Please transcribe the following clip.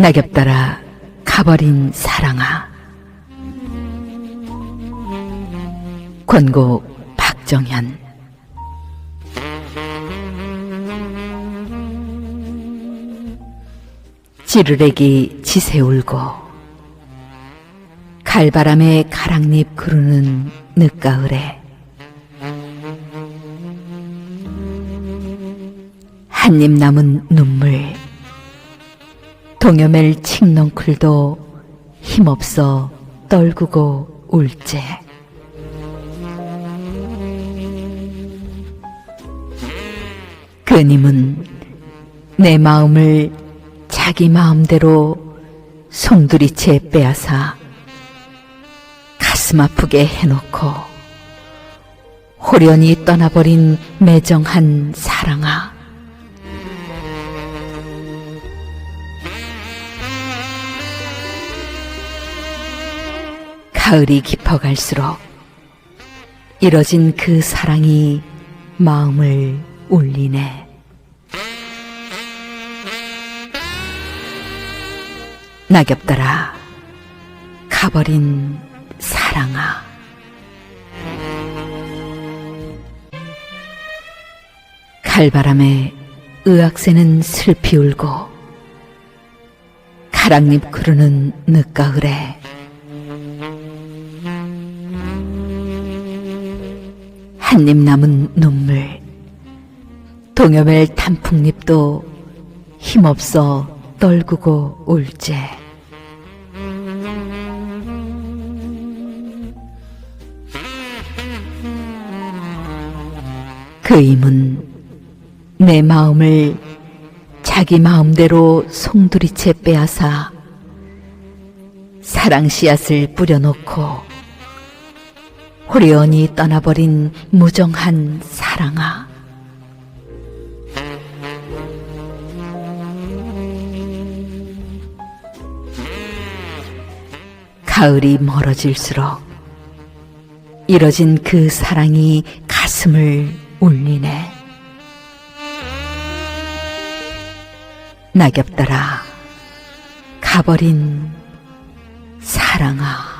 낙엽 따라 가버린 사랑아. 권곡 박정현. 지르레기 지새 울고 갈바람에 가랑잎 구르는 늦가을에 한입 남은 눈물 동여멜 칡넝쿨도 힘없어 떨구고 울제 그님은 내 마음을 자기 마음대로 송두리째 빼앗아 가슴 아프게 해놓고 호련히 떠나버린 매정한 사랑아. 가을이 깊어갈수록 이뤄진 그 사랑이 마음을 울리네. 낙엽 따라 가버린 사랑아. 칼바람에 의학새는 슬피 울고 가랑잎 구르는 늦가을에 한 입 남은 눈물. 동여멜 단풍잎도 힘없어 떨구고 울제 그 힘은 내 마음을 자기 마음대로 송두리째 빼앗아 사랑 씨앗을 뿌려놓고 호련히 떠나버린 무정한 사랑아. 가을이 멀어질수록 이뤄진 그 사랑이 가슴을 울리네. 낙엽 따라 가버린 사랑아.